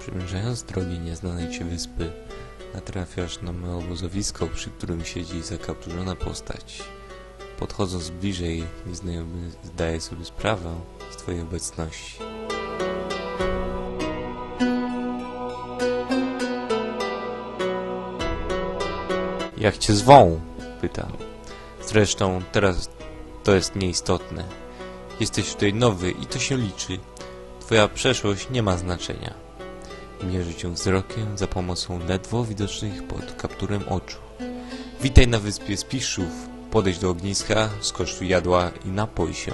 Przybliżając drogi nieznanej ci wyspy, natrafiasz na małe obozowisko, przy którym siedzi zakapturzona postać. Podchodząc bliżej, nieznajomy zdaje sobie sprawę z twojej obecności. Jak cię zwą? pyta. Zresztą teraz to jest nieistotne. Jesteś tutaj nowy i to się liczy. Twoja przeszłość nie ma znaczenia. Mierzy cię wzrokiem za pomocą ledwo widocznych pod kapturem oczu. Witaj na wyspie Spiszów. Podejdź do ogniska, skosztuj jadła i napoj się.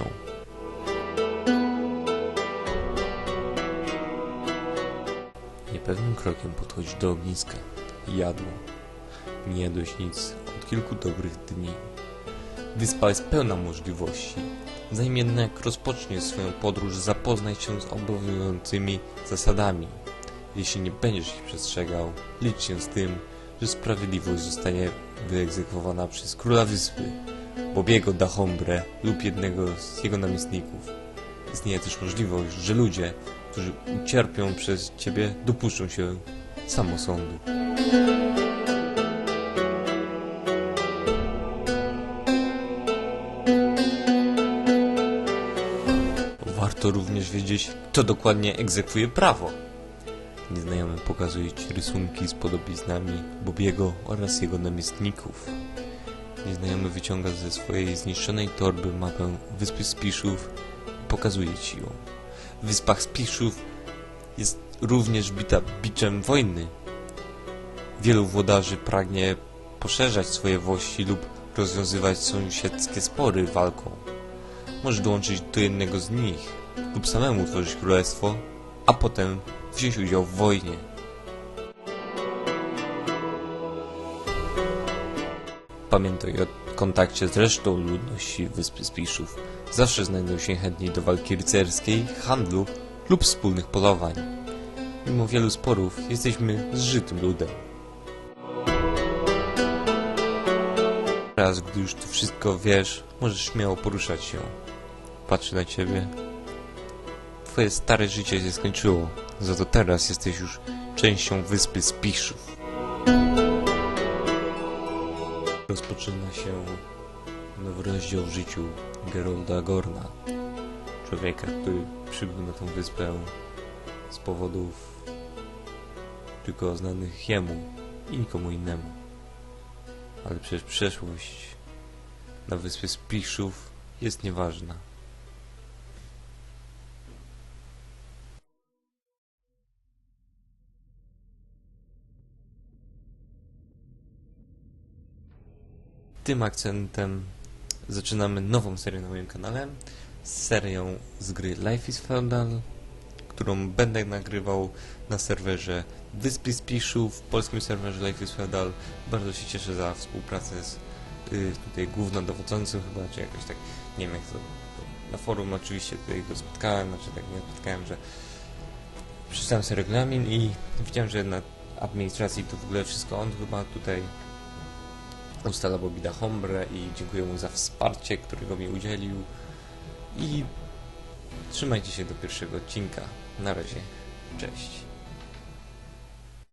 Niepewnym krokiem podchodzi do ogniska. Jadło. Nie jadłeś nic od kilku dobrych dni. Wyspa jest pełna możliwości. Zanim jednak rozpoczniesz swoją podróż, zapoznaj się z obowiązującymi zasadami. Jeśli nie będziesz ich przestrzegał, licz się z tym, że sprawiedliwość zostanie wyegzekwowana przez króla wyspy, Bobiego da Hombre lub jednego z jego namiestników. Istnieje też możliwość, że ludzie, którzy ucierpią przez ciebie, dopuszczą się samosądu. Warto również wiedzieć, kto dokładnie egzekwuje prawo. Nieznajomy pokazuje ci rysunki z podobiznami Bobiego oraz jego namiestników. Nieznajomy wyciąga ze swojej zniszczonej torby mapę Wyspy Spiszów i pokazuje ci ją. W Wyspach Spiszów jest również bita biczem wojny. Wielu włodarzy pragnie poszerzać swoje włości lub rozwiązywać sąsiedzkie spory walką. Możesz dołączyć do jednego z nich lub samemu tworzyć królestwo, a potem wziąć udział w wojnie. Pamiętaj o kontakcie z resztą ludności Wyspy Spiszów. Zawsze znajdą się chętni do walki rycerskiej, handlu lub wspólnych polowań. Mimo wielu sporów, jesteśmy zżytym ludem. Teraz, gdy już to wszystko wiesz, możesz śmiało poruszać się. Patrzę na ciebie. Twoje stare życie się skończyło, za to teraz jesteś już częścią Wyspy Spiszów. Rozpoczyna się nowy rozdział w życiu Gerolda Gorna. Człowieka, który przybył na tą wyspę z powodów tylko znanych jemu i nikomu innemu. Ale przecież przeszłość na wyspie Spiszów jest nieważna. Tym akcentem zaczynamy nową serię na moim kanale. Serię z gry Life is Feudal, którą będę nagrywał na serwerze Wyspy Spiszów, w polskim serwerze Life is Feudal. Bardzo się cieszę za współpracę z y, tutaj głównodowodzącym chyba, czy jakoś tak, nie wiem jak to na forum oczywiście tutaj go spotkałem, znaczy tak nie spotkałem, że przeczytałem sobie regulamin i widziałem, że na administracji to w ogóle wszystko on chyba tutaj ustala Bobida Hombre i dziękuję mu za wsparcie, którego mi udzielił i trzymajcie się do pierwszego odcinka. Na razie, cześć.